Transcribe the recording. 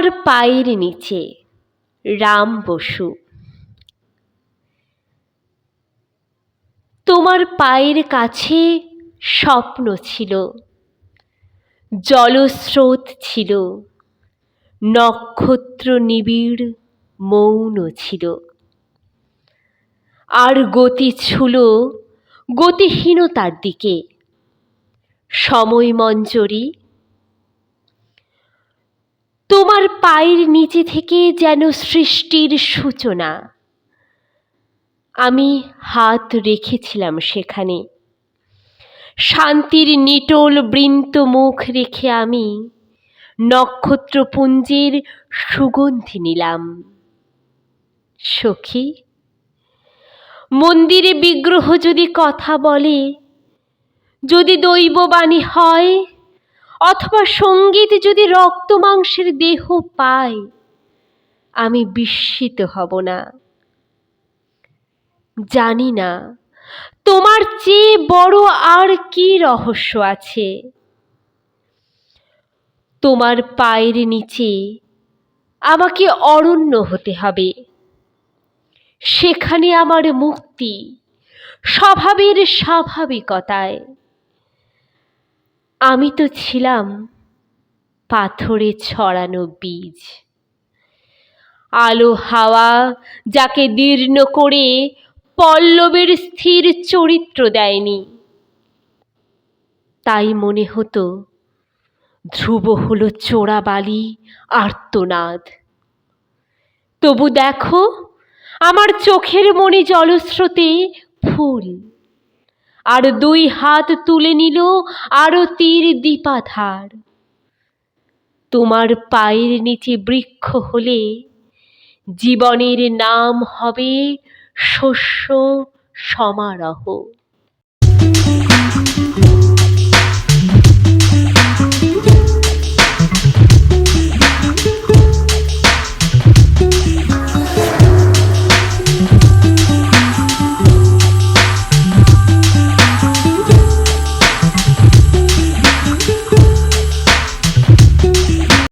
তোমার পায়ের নিচে। রাম বসু, তোমার পায়ের কাছে স্বপ্ন ছিল, জলস্রোত ছিল, নক্ষত্র নিবিড় মৌন ছিল। আর গতি ছুল গতিহীনতার দিকে সময় মঞ্জরি তোমার পায়ের নিচে থেকে যেন সৃষ্টির সূচনা। আমি হাত রেখেছিলাম সেখানে। শান্তির নিটোল বৃন্ত মুখ রেখে আমি নক্ষত্রপুঞ্জের সুগন্ধি নিলাম। সখী, মন্দিরে বিগ্রহ যদি কথা বলে, যদি দৈববাণী হয় অথবা সংগীত যদি রক্ত মাংসের দেহ পায়, আমি বিস্মিত হব না। জানি না, তোমার চেয়ে বড় আর কি রহস্য আছে? তোমার পায়ের নিচে আমাকে অরণ্য হতে হবে। সেখানে আমার মুক্তি স্বভাবের স্বাভাবিকতায়। আমি তো ছিলাম পাথরে ছড়ানো বীজ। আলো হাওয়া যাকে দীর্ণ করে পল্লবের স্থির চরিত্র দেয়নি, তাই মনে হতো ধ্রুব হলো চোরাবালি আর্তনাদ। তবু দেখো, আমার চোখের মনে জলস্রোতে ফুল। আর দুই হাত তুলে নিল আরতির দীপাধার। তোমার পায়ের নিচে বৃক্ষ হলে জীবনের নাম হবে শস্য সমারোহ।